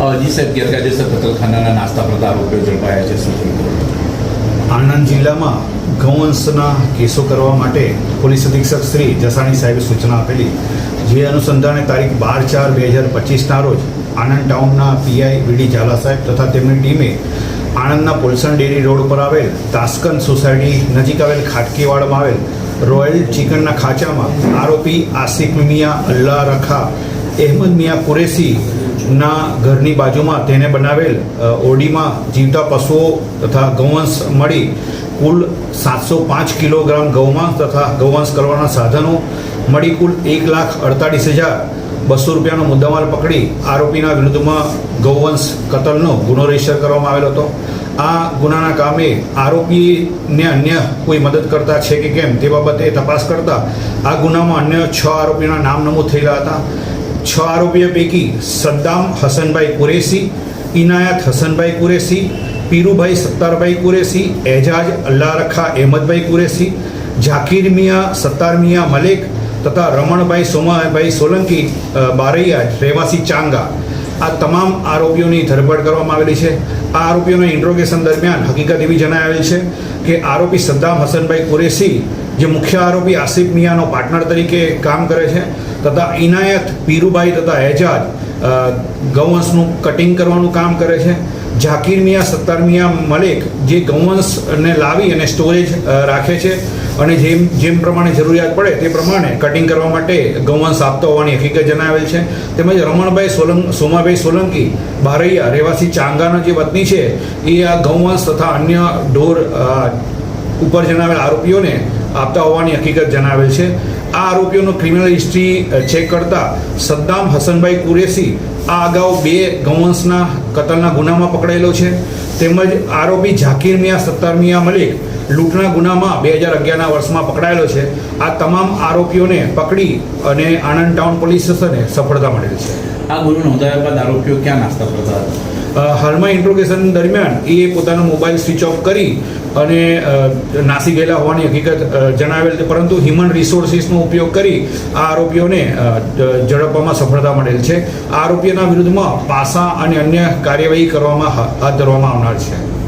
જી સાહેબ, ગેરકાયદેસર કતલખાનાના નાસ્તા કરતા આરોપીઓ ઝડપાયા છે શું આણંદ જિલ્લામાં ગૌવંશના કેસો કરવા માટે પોલીસ અધિક્ષક શ્રી જસાણી સાહેબે સૂચના આપેલી, જે અનુસંધાને તારીખ બાર ચાર બે હજાર પચીસના રોજ Anand ટાઉનના P I V D Zala સાહેબ તથા તેમની ટીમે આણંદના પોલસન ડેરી રોડ ઉપર આવેલ તાસ્કન સોસાયટી નજીક આવેલ ખાટકીવાડમાં આવેલ રોયલ ચિકનના ખાંચામાં આરોપી આસિફ મિયા, અલ્લાહ રખા, અહેમદ મિયા કુરેશી ના ઘરની બાજુમાં તેને બનાવેલ ઓડીમાં જીવતા પશુઓ તથા ગૌવંશ મળી કુલ સાતસો પાંચ કિલોગ્રામ ગૌમાંસ તથા ગૌવંશ કરવાના સાધનો મળી કુલ એક લાખ અડતાલીસ હજાર બસો રૂપિયાનો મુદ્દામાલ પકડી આરોપીના વિરુદ્ધમાં ગૌવંશ કતલનો ગુનો રજિસ્ટર કરવામાં આવેલો હતો. આ ગુનાના કામે આરોપીને અન્ય કોઈ મદદ કરતા છે કે કેમ તે બાબતે તપાસ કરતા આ ગુનામાં અન્ય છ આરોપીના નામ નમૂદ થયેલા હતા. છ આરોપીઓ પૈકી સદ્દામ, હસનભાઈ કુરેશી, ઇનાયત, હસનભાઈ કુરેશી, પીરુભાઈ સત્તારભાઈ કુરેશી, એજાજ અલ્લાહ રખા અહેમદભાઈ કુરેશી, ઝાકીર મિયા, સત્તાર મિયા મલેક તથા રમણભાઈ સોમાભાઈ સોલંકી બારૈયા, રહેવાસી ચાંગા. આ તમામ આરોપીઓની ધરપકડ કરવામાં આવેલી છે. આ આરોપીઓના ઇન્ટ્રોગેશન દરમિયાન હકીકત એવી જણાવેલી છે કે આરોપી સદ્દામ, હસનભાઈ કુરેશી, જે મુખ્ય આરોપી આસિફ મિયાનો પાર્ટનર તરીકે કામ કરે છે તથા ઇનાયત, પીરુભાઈ તથા એજાજ ગૌવંશનું કટિંગ કરવાનું કામ કરે છે. ઝાકીર મિયા, સત્તાર મિયા મલેક જે ગૌવંશને લાવી અને સ્ટોરેજ રાખે છે અને જેમ જેમ પ્રમાણે જરૂરિયાત પડે તે પ્રમાણે કટિંગ કરવા માટે ગૌવંશ આપતો હોવાની હકીકત જણાવેલ છે. તેમજ રમણભાઈ સોલંક, સોમાભાઈ સોલંકી, બારૈયા રહેવાસી ચાંગાના જે વતની છે, એ આ ગૌવંશ તથા અન્ય ઢોર ઉપર જણાવેલ આરોપીઓને આપતા હોવાની હકીકત જણાવેલ છે. આ આરોપીઓનો ક્રિમિનલ હિસ્ટ્રી ચેક કરતા સદ્દામ હસનભાઈ કુરેશી આ અગાઉ બે ગૌવંશના કતલના ગુનામાં પકડાયેલો છે. તેમજ આરોપી ઝાકીર મિયા, સત્તાર મિયા મલિક લૂંટના ગુનામાં બે હજાર અગિયારના વર્ષમાં પકડાયેલો છે. આ તમામ આરોપીઓને પકડી અને આણંદ ટાઉન પોલીસ સ્ટેશને સફળતા મળેલ છે. આ ગુનો નોંધાયા બાદ આરોપીઓ ક્યાં નાસ્તા કરતા હતા? હાલમાં ઇન્ટ્રોગેશન દરમિયાન એ પોતાનો મોબાઈલ સ્વિચ ઓફ કરી અને નાસી ગયેલા હોવાની હકીકત જણાવેલ છે. પરંતુ હ્યુમન રિસોર્સિસનો ઉપયોગ કરી આ આરોપીઓને ઝડપવામાં સફળતા મળેલ છે. આ આરોપીઓના વિરુદ્ધમાં પાસા અને અન્ય કાર્યવાહી કરવામાં હાથ ધરવામાં આવનાર છે.